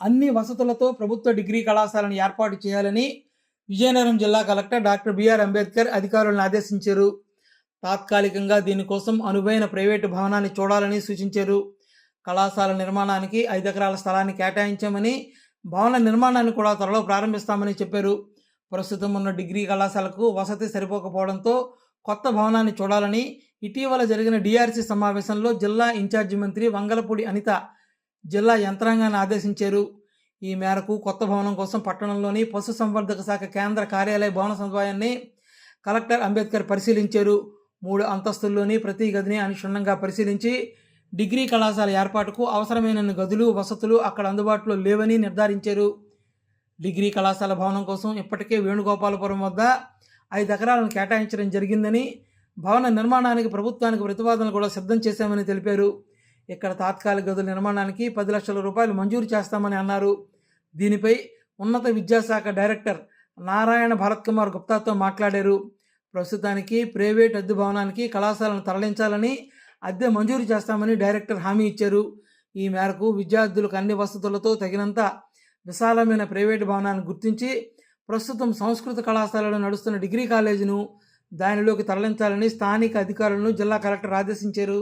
అన్ని వసతులతో ప్రభుత్వ డిగ్రీ కళాశాలను ఏర్పాటు చేయాలని విజయనగరం జిల్లా కలెక్టర్ డాక్టర్ బిఆర్ అంబేద్కర్ అధికారులను ఆదేశించారు. తాత్కాలికంగా దీనికోసం అనువైన ప్రైవేటు భవనాన్ని చూడాలని సూచించారు. కళాశాల నిర్మాణానికి ఐదు ఎకరాల స్థలాన్ని కేటాయించామని భవన నిర్మాణాన్ని కూడా త్వరలో ప్రారంభిస్తామని చెప్పారు. ప్రస్తుతం ఉన్న డిగ్రీ కళాశాలకు వసతి సరిపోకపోవడంతో కొత్త భవనాన్ని చూడాలని ఇటీవల జరిగిన డిఆర్సీ సమావేశంలో జిల్లా ఇన్ఛార్జి మంత్రి వంగలపూడి అనిత జిల్లా యంత్రాంగాన్ని ఆదేశించారు. ఈ మేరకు కొత్త భవనం కోసం పట్టణంలోని పశు సంవర్ధక శాఖ కేంద్ర కార్యాలయ భవన సదుపాయాన్ని కలెక్టర్ అంబేద్కర్ పరిశీలించారు. మూడు అంతస్తుల్లోని ప్రతి గదిని అనుక్షుణ్ణంగా పరిశీలించి డిగ్రీ కళాశాల ఏర్పాటుకు అవసరమైన గదులు వసతులు అక్కడ అందుబాటులో లేవని నిర్ధారించారు. డిగ్రీ కళాశాల భవనం కోసం ఇప్పటికే వేణుగోపాలపురం వద్ద ఐదు ఎకరాలను కేటాయించడం జరిగిందని భవన నిర్మాణానికి ప్రభుత్వానికి ప్రతిపాదనలు కూడా సిద్ధం చేశామని తెలిపారు. ఇక్కడ తాత్కాలిక గదుల నిర్మాణానికి పది లక్షల రూపాయలు మంజూరు చేస్తామని అన్నారు. దీనిపై ఉన్నత విద్యాశాఖ డైరెక్టర్ నారాయణ భరత్ కుమార్ గుప్తాతో మాట్లాడారు. ప్రస్తుతానికి ప్రైవేట్ అద్దె భవనానికి కళాశాలను తరలించాలని అద్దె మంజూరు చేస్తామని డైరెక్టర్ హామీ ఇచ్చారు. ఈ మేరకు విద్యార్థులకు అన్ని వసతులతో తగినంత విశాలమైన ప్రైవేటు భవనాన్ని గుర్తించి ప్రస్తుతం సంస్కృత కళాశాలలో నడుస్తున్న డిగ్రీ కాలేజీను దానిలోకి తరలించాలని స్థానిక అధికారులను జిల్లా కలెక్టర్ ఆదేశించారు.